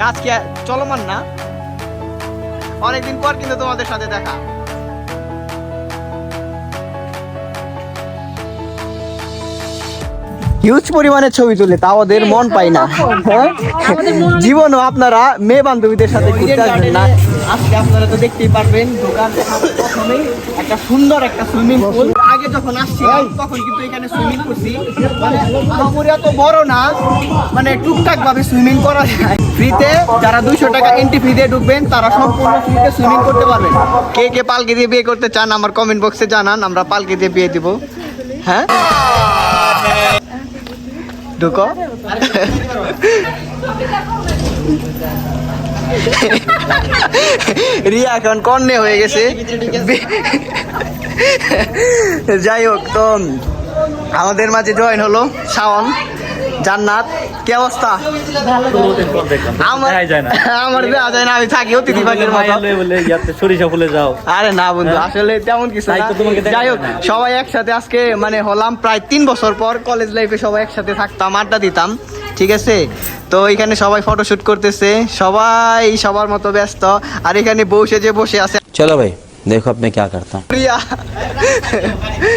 কাজ কি চলমান না? অনেকদিন পর কিন্তু তোমাদের সাথে দেখা। হিউজ পরিমাণে ছবি তুলে তাও ওদের মন পাই না। হ্যাঁ? জীবনও আপনারা মেয়ে বান্ধবীদের সাথে ঘুরতে আসবেন না। আজকে আপনারা তো দেখতেই পারবেন দোকান প্রথমেই একটা সুন্দর একটা সুইমিং পুল আগে যখন আসছিলাম তখন কিন্তু এখানে সুইমিং করছি। মানে আহামরি এত বড় না মানে টুকটাক ভাবে সুইমিং করা যায়। ফ্রিতে যারা দুইশো টাকা এন্ট্রি ফি দিয়ে ঢুকবেন তারা সম্পূর্ণ ফ্রিতে সুইমিং করতে পারবেন। কে কে পালকি দিয়ে বিয়ে করতে চান আমার কমেন্ট বক্সে জানান আমরা পালকি দিয়ে বিয়ে দিব। হ্যাঁ? ঢুকো। রিয়া এখন কর্ণে হয়ে গেছে। যাই হোক তো আমাদের মাঝে জয়েন হলো শাওন জান্নাত কি অবস্থা? আমার আমার দেওয়া যায় না আমি থাকি অতিথি মতো। সরিষা ফুলে যাও। আরে না বন্ধু আসলে তেমন কিছু যাই হোক সবাই একসাথে আজকে মানে হলাম প্রায় তিন বছর পর কলেজ লাইফে সবাই একসাথে থাকতাম আড্ডা দিতাম ঠিক আছে? তো এখানে সবাই ফটোশুট করতেছে সবাই সবার মতো ব্যস্ত আর এখানে বসে যে বসে আছে চলো ভাই। দেখো আপনি क्या करता हूँ প্রিয়া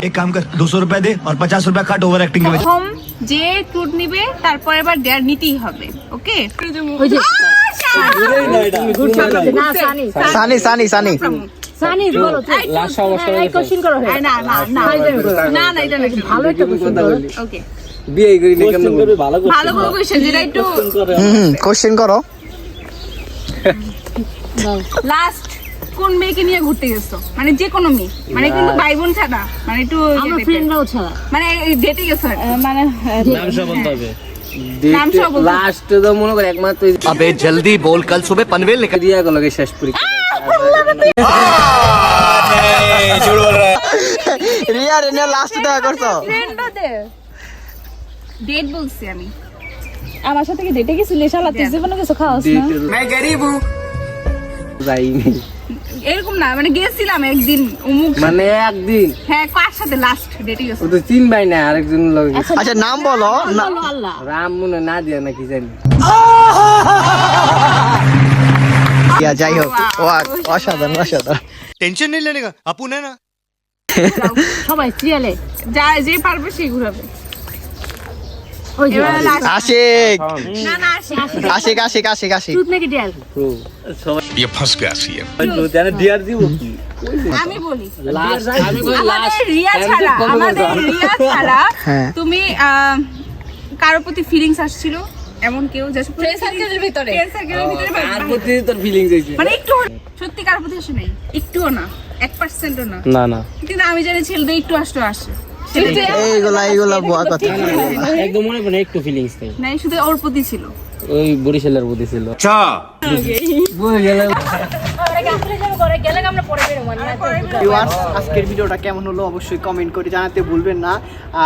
एक काम कर दो सौ रुपए दे और पचास रुपए काट ओवर एक्टिंग के वजह প্রথম যে ট্যুর নিবে তারপর এবার দেয়ার নিতেই হবে ওকে সানি সানি সানি সানি বলো তুই এই কোশ্চেন করো হে। না না না না না এটা না ভালো একটা কোশ্চেন করো ওকে ভালো ভালো করে কোয়েশ্চেন যেটা একটু হুম কোশ্চেন করো লাস্ট কোন মেয়েকে নিয়ে ঘুরতে গেছো? মানে যে কোনো মেয়ে। মানে কিন্তু ভাই বোন ছাড়া। মানে একটু আমার ফ্রেন্ডরাও ছাড়া। মানে ডেটে গেছো মানে হ্যাঁ। নাম সব বলতে হবে। আমার সাথে কি ডেটে গেছিলি? কিছু খাওয়াস এরকম না মানে গেছিলাম একদিন মানে একদিন? হ্যাঁ কার সাথে লাস্ট ডেটে তো ভাই না আরেকজন আচ্ছা নাম বলো আল্লাহ। রাম মনে না দিয়া নাকি জানি যাই হোক অসাধারণ অসাধারণ। টেনশন নেই লেনেগা আপু না সবাই সিরিয়ালে যা যে পারবে সেই ঘুরাবে। আশিক না না আসি আসি আশিক আশিক আশিক আশিক টুথ নাকি ডিয়াল ये फंस गया सीएम জানে ডিয়ার দিব কি আমি বলি লাস্ট আমি কই লাস্ট আমাদের রিয়া ছাড়া আমাদের রিয়া ছাড়া হ্যাঁ। তুমি আহ, কারোর প্রতি ফিলিংস আসছিল এমন কেউ যে ফ্রেন্ড সার্কেলের ভিতরে ফ্রেন্ড সার্কেলের ভিতরে বা- আর প্রতি তোর ফিলিংস হইছে মানে একটু সত্যি কারোর প্রতি আসে নাই একটুও না এক পার্সেন্টও না না না কিন্তু আমি জানি ছেলেদের একটু আসতে আসে সেটাই। আজকের ভিডিওটা কেমন হলো অবশ্যই কমেন্ট করে জানাতে ভুলবেন না।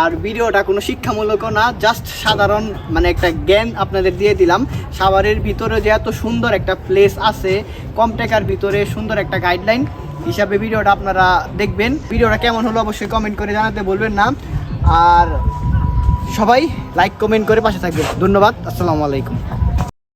আর ভিডিওটা কোনো শিক্ষামূলকও না জাস্ট সাধারণ মানে একটা জ্ঞান আপনাদের দিয়ে দিলাম। সাভারের ভিতরে যে এত সুন্দর একটা প্লেস আছে কমটেকার ভিতরে সুন্দর একটা গাইডলাইন হিসাবে ভিডিওটা আপনারা দেখবেন। ভিডিওটা কেমন হলো অবশ্যই কমেন্ট করে জানাতে বলবেন না। আর সবাই লাইক কমেন্ট করে পাশে থাকবেন। ধন্যবাদ, আসসালামু আলাইকুম।